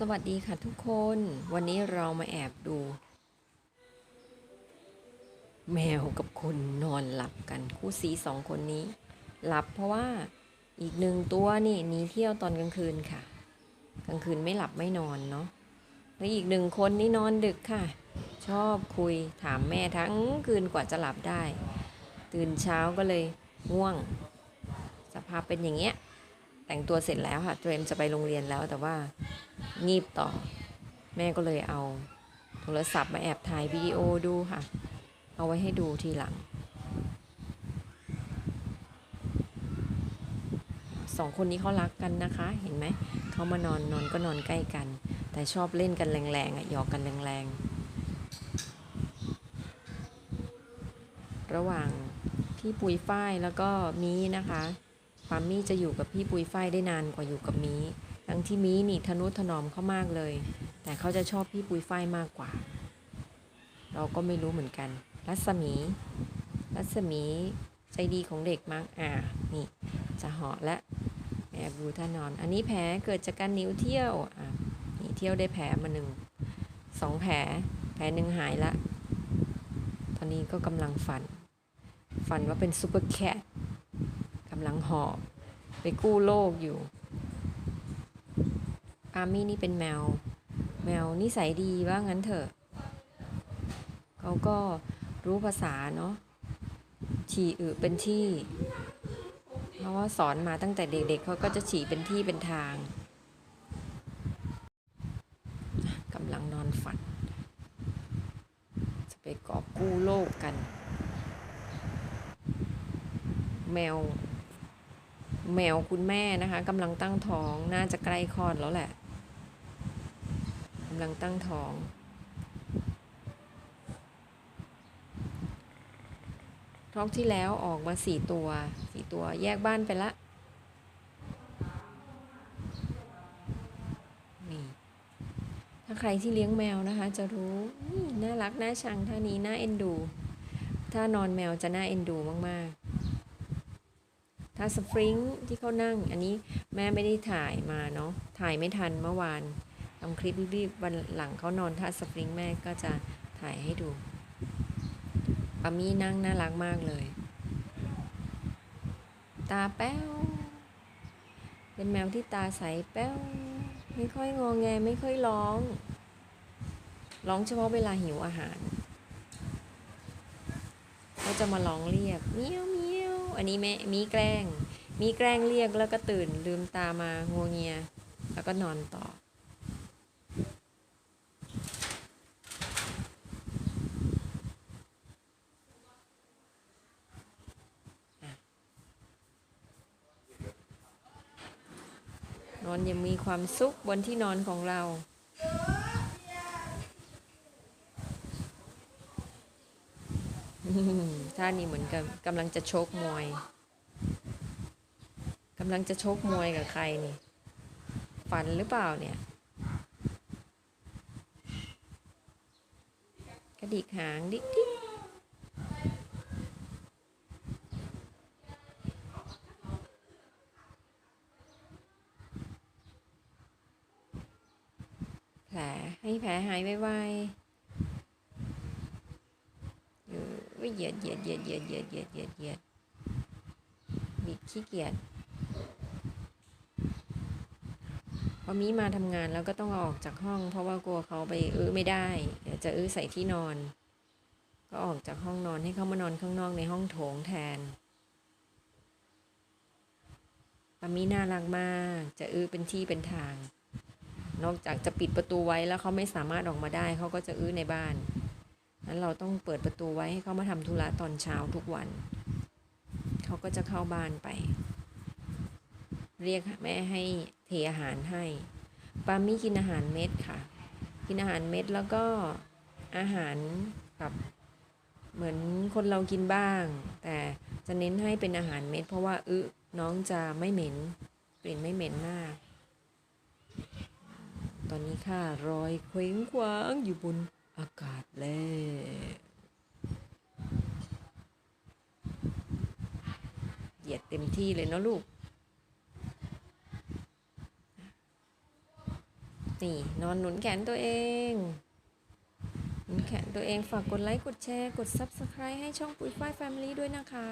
สวัสดีค่ะทุกคน วันนี้เรามาแอบดู แมวกับคนนอนหลับกันคู่สีสองคนนี้ หลับเพราะว่าอีกหนึ่งตัวนี่หนีเที่ยวตอนกลางคืนค่ะ กลางคืนไม่หลับไม่นอนเนาะแล้วอีกหนึ่งคนนี่นอนดึกค่ะ ชอบคุยถามแม่ทั้งคืนกว่าจะหลับได้ ตื่นเช้าก็เลยง่วง สภาพเป็นอย่างเงี้ย แต่งตัวเสร็จแล้วค่ะ เตรียมจะไปโรงเรียนแล้วแต่ว่างีบต่อ แม่ก็เลยเอาโทรศัพท์มาแอบถ่ายวิดีโอดูค่ะ เอาไว้ให้ดูทีหลังสองคนนี้เขารักกันนะคะ เห็นไหม เขามานอนนอนก็นอนใกล้กัน แต่ชอบเล่นกันแรงๆอะหยอกกันแรงๆ ระหว่างพี่ปุยฝ้ายแล้วก็มีนะคะ ปามมี่จะอยู่กับพี่ปุยฝ้ายได้นานกว่าอยู่กับมีทั้งที่มีนี่ทนุถนอมเขามากเลย แต่เขาจะชอบพี่ปุยฝ้ายมากกว่า เราก็ไม่รู้เหมือนกัน รัศมี รัศมีใจดีของเด็กมากอ่า นี่ จะเหาะและแอบดูท่านอน อันนี้แผลเกิดจากการนิ้วเที่ยวอ่านี่เที่ยวได้แผลมาหนึ่งสองแผล แผลหนึ่งหายละ ตอนนี้ก็กำลังฝัน ฝันว่าเป็นซูเปอร์แคทำลังหอบไปกู้โลกอยู่ อาร์มี่นี่เป็นแมว แมวนิสัยดีว่างั้นเถอะ เขาก็รู้ภาษาเนาะฉี่อึเป็นที่ เพราะว่าสอนมาตั้งแต่เด็กๆเขาก็จะฉี่เป็นที่เป็นทางกำลังนอนฝัน จะไปกอบกู้โลกกัน แมว แมวคุณแม่นะคะกำลังตั้งท้องน่าจะใกล้คลอดแล้วแหละกำลังตั้งท้อง ท้องที่แล้วออกมาสี่ตัวสี่ตัวแยกบ้านไปละนี่ถ้าใครที่เลี้ยงแมวนะคะ จะรู้นี่น่ารักน่าชังท่านี้น่าเอ็นดู ถ้านอนแมวจะน่าเอ็นดูมาก ๆ ถ้าสฟริงที่เขานั่ง อันนี้แม่ไม่ได้ถ่ายมาเนาะถ่ายไม่ทันเมื่อวานทำคลิปรีบๆวันหลังเขานอนท่าสฟริงแม่ก็จะถ่ายให้ดูปามี่นั่งน่ารักมากเลย ตาแป้ว เป็นแมวที่ตาใสแป้ว ไม่ค่อยงอแงไม่ค่อยร้อง ร้องเฉพาะเวลาหิวอาหารเขาจะมาร้องเรียกเมียวเมียว อันนี้แม่มีแกล้ง มีแกล้งเรียกแล้วก็ตื่นลืมตามางัวเงีย แล้วก็นอนต่อ นอนยังมีความสุขบนที่นอนของเรา ท่านี้เหมือนกับกำลังจะโชกมวยกำลังจะโชกมวยกับใครนี่ ฝันหรือเปล่าเนี่ย กระดิกหางดิ๊กดิ๊กแผลให้แผลหายไวๆเอ อเหยียดเหยียดเหยียดเหยียดเหยียดเหยียดเหยียดเหยียดบิดขี้เกียจพอมีมาทำงานแล้วก็ต้องอออกจากห้อง เพราะว่ากลัวเขาไปอื้อไม่ได้ เดี๋ยวจะอื้อใส่ที่นอน ก็ออกจากห้องนอนให้เขามานอนข้างนอกในห้องโถงแทนปามีน่ารักมาก จะอื้อเป็นที่เป็นทาง นอกจากจะปิดประตูไว้แล้วเขาไม่สามารถออกมาได้ เขาก็จะอื้อในบ้าน นั้นเราต้องเปิดประตูไว้ให้เขามาทำธุระตอนเช้าทุกวัน เขาก็จะเข้าบ้านไป เรียกแม่ให้เทอาหารให้ปามี่กินอาหารเม็ดค่ะ กินอาหารเม็ดแล้วก็อาหารแบบเหมือนคนเรากินบ้าง แต่จะเน้นให้เป็นอาหารเม็ด เพราะว่าอึน้องจะไม่เหม็นกลิ่นไม่เหม็นมากตอนนี้ค่ะรอยเคว้งคว้างอยู่บน อากาศแล้วเหยียดเต็มที่เลยเนาะลูก นี่ นอนหนุนแขนตัวเองหนุนแขนตัวเองฝากกดไลค์ กดแชร์ กด Subscribe ให้ช่องปุ๋ยฝ้าย Family ด้วยนะคะ